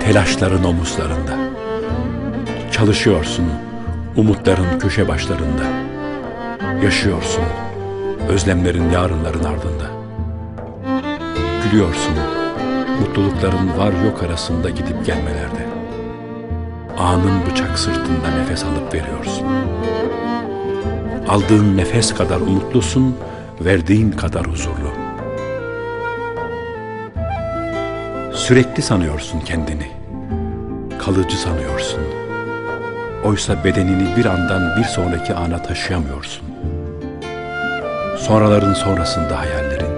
Telaşların omuzlarında. Çalışıyorsun umutların köşe başlarında. Yaşıyorsun özlemlerin yarınların ardında. Gülüyorsun mutlulukların var yok arasında gidip gelmelerde. Anın bıçak sırtında nefes alıp veriyorsun. Aldığın nefes kadar umutlusun, verdiğin kadar huzurlu. Sürekli sanıyorsun kendini. Kalıcı sanıyorsun. Oysa bedenini bir andan bir sonraki ana taşıyamıyorsun. Sonraların sonrasında hayallerin.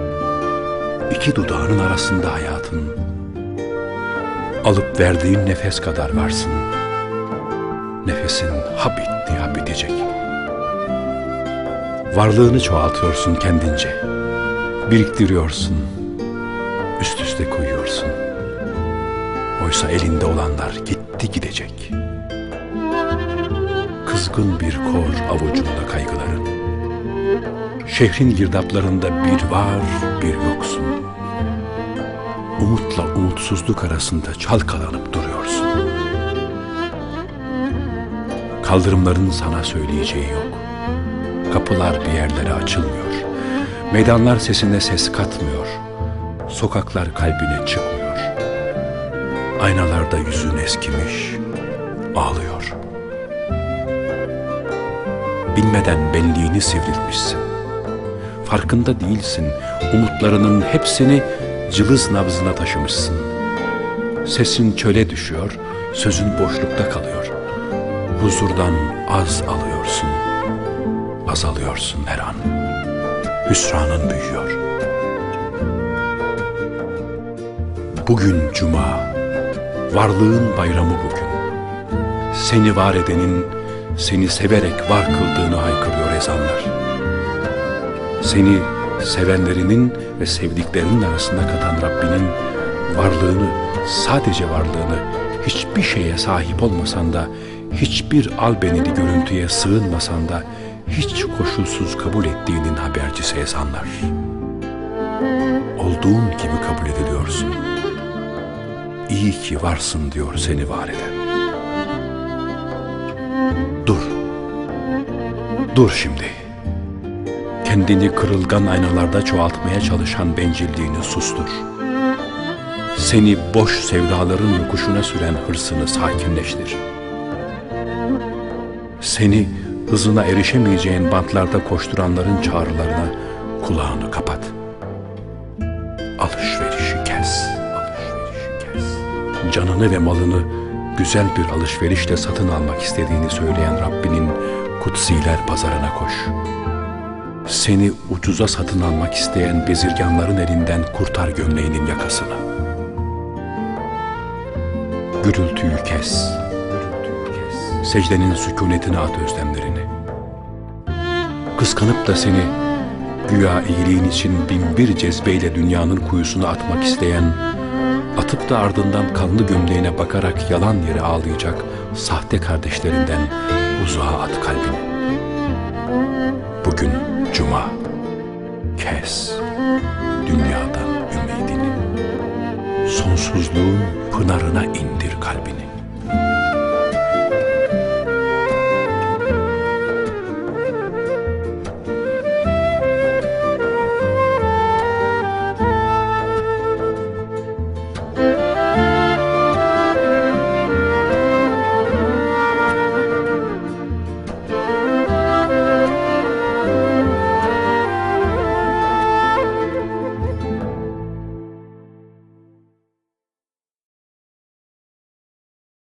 iki dudağının arasında hayatın. Alıp verdiğin nefes kadar varsın. Nefesin ha bitti ha bitecek. Varlığını çoğaltıyorsun kendince. Biriktiriyorsun. Üst üste koyuyorsun. Oysa elinde olanlar gitti gidecek. Kızgın bir kor avucunda kaygıların. Şehrin girdaplarında bir var bir yoksun. Umutla umutsuzluk arasında çalkalanıp duruyorsun. Kaldırımların sana söyleyeceği yok. Kapılar bir yerlere açılmıyor. Meydanlar sesine ses katmıyor. Sokaklar kalbine çıkmıyor. Aynalarda yüzün eskimiş, ağlıyor. Bilmeden benliğini sivrilmişsin. Farkında değilsin, umutlarının hepsini cılız nabzına taşımışsın. Sesin çöle düşüyor, sözün boşlukta kalıyor. Huzurdan az alıyorsun, azalıyorsun her an. Hüsranın büyüyor. Bugün cuma, varlığın bayramı bugün. Seni var edenin, seni severek var kıldığını haykırıyor ezanlar. Seni sevenlerinin ve sevdiklerinin arasında katan Rabbinin varlığını, sadece varlığını hiçbir şeye sahip olmasan da, hiçbir albenili görüntüye sığınmasan da, hiç koşulsuz kabul ettiğinin habercisi ezanlar. Olduğun gibi kabul ediliyorsun. İyi ki varsın diyor seni var eden. Dur. Dur şimdi. Kendini kırılgan aynalarda çoğaltmaya çalışan bencilliğini sustur. Seni boş sevdaların yokuşuna süren hırsını sakinleştir. Seni hızına erişemeyeceğin bantlarda koşturanların çağrılarına kulağını kapat. Alışverişi kes. Canını ve malını güzel bir alışverişle satın almak istediğini söyleyen Rabbinin kutsiler pazarına koş. Seni ucuza satın almak isteyen bezirganların elinden kurtar gömleğinin yakasını. Gürültüyü kes. Secdenin sükunetine at özlemlerini. Kıskanıp da seni güya iyiliğin için bin bir cezbeyle dünyanın kuyusuna atmak isteyen, atıp da ardından kanlı gömleğine bakarak yalan yere ağlayacak sahte kardeşlerinden uzağa at kalbini. Bugün cuma. Kes dünyadan ümidini. Sonsuzluğun pınarına indir kalbini.